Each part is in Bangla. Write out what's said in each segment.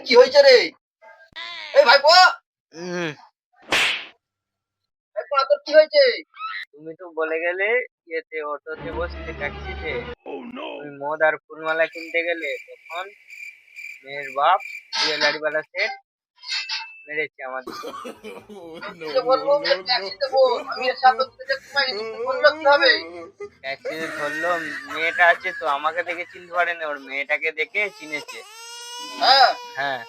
কি হয়েছে রে? এই ভাইপো! তোর কি হয়েছে? তুমি তো বলে গেলে ইয়েতে অটোতে বসতে ট্যাক্সিতে তুমি মদ আর ফুলমালা কিনতে গেলে তখন মেয়ের বাপ জুয়েলারিওয়ালা সেট মেরেছে আমাদের। ধরলো মেয়েটা আছে তো আমাকে দেখে চিনতে পারেনি ওর মেয়েটাকে দেখে চিনেছে। হ্যাঁ? হ্যাঁ।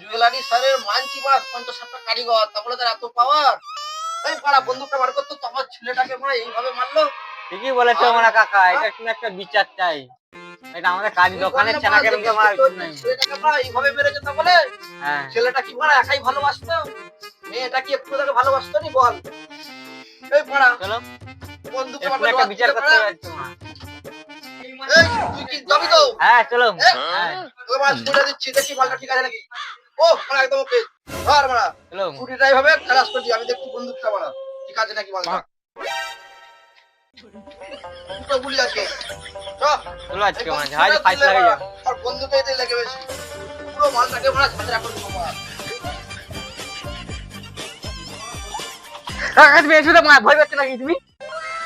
জুয়েলারি স্যারের মানছি পঞ্চাশ ষাটটা কারিগর তারপরে তার এত পাওয়ার এই পাড়া বন্দুকটা বার করতো তোমার ছেলেটাকে মারা এইভাবে মারলো। ঠিকই বলেছ আমরা কাকা এটা তুমি একটা বিচার চাই। এটা আমাদের কাজ দোকানের ছেনাকে এরকম তো মারা উচিত নয়। ছেলেটাকে মারা এইভাবে মেরেছে তা বলে? হ্যাঁ। ছেলেটা কি মারা একাই ভালোবাসতো? মেয়েটা কি একটু তাকে ভালোবাসতো নি? বল। এই পাড়া। চলো। বন্দুকটা একটু একটা বিচার করতে তুই কি যাবি তো? হ্যাঁ চলো। হ্যাঁ? ছুটে দিচ্ছি দেখি মালটা ঠিক আছে নাকি? ও একদম ওকে ধর মারা। চলো। ছুটিটা এইভাবে খালাস আমি দেখছি বন্দুকটা মারা। ঠিক আছে নাকি মালটা?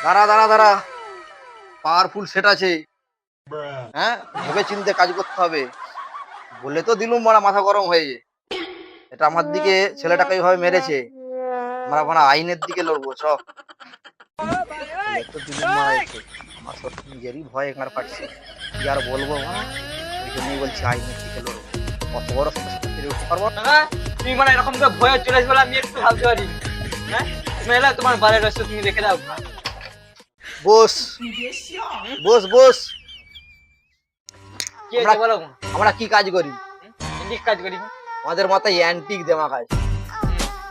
দাঁড়া দাঁড়া দাঁড়া। পাওয়ারফুল সেট আছে। হ্যাঁ? ভেবে চিনতে কাজ করতে হবে। বলে তো দিলুম মারা মাথা গরম হয়ে এটা আমার দিকে ছেলেটাকে এইভাবে মেরেছে। আমরা মানে আইনের দিকে লড়বো চ। তো দিলুম মারা একে। আমার সত্যি নিজেরই ভয় এখানে পাচ্ছি। কি আর বলব মা? ওই জন্যই বলছি আইনের দিকে লড়বো কত বড় ফিরে উঠতে পারব? তুমি মানে এরকম করে ভয়ে চলে আসবে আমি একটু ভাবতে পারি। হ্যাঁ? তুমি এলে তোমার বাড়ির রসে তুমি রেখে দাও। বস। বস বস। আমরা কি কাজ করি? কাজ করি আমাদের মাথায় অ্যান্টিক দেমাক আছে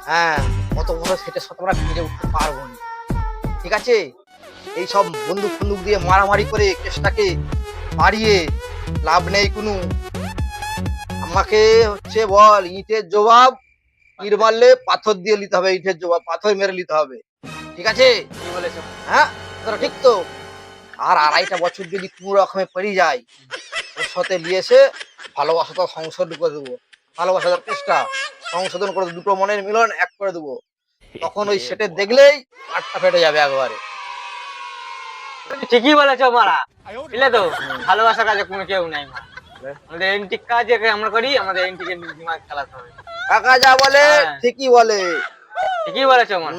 হ্যাঁ কত বড় সেটা আমরা ফিরে উঠতে পারব না। ঠিক আছে? এই সব বন্দুক ফন্দুক দিয়ে মারামারি করে কেসটাকে বাড়িয়ে লাভ নেই কোনো। আমাকে হচ্ছে বল, ইটের জবাব ইট মারলে পাথর দিয়ে নিতে হবে, ইটের জবাব, পাথর মেরে নিতে হবে। ঠিক আছে? হ্যাঁ? তোরা ঠিক তো? আর আড়াইটা বছর যদি কোনো রকমে পড়ে যায় ওর সাথে নিয়ে এসে ভালোবাসা তো সংশোধন করে দেবো। ভালোবাসার চেষ্টা, সংশোধন করে দুটো মনের মিলন এক করে দেবো। তখন ওই সেটে দেখলেই আটটা ফেটে যাবে একবারে। তুমি ঠিকই বলেছ মারা। বুঝলে তো? ভালোবাসার কাজে কোনো কেউ নাই আমাদের এন্টিক কাজ আমরা করি আমাদের এন্টিকের দিমাগ খেলাতে হবে। কাকা যা বলে হ্যাঁ। ঠিকই বলে। ঠিকই বলেছ মারা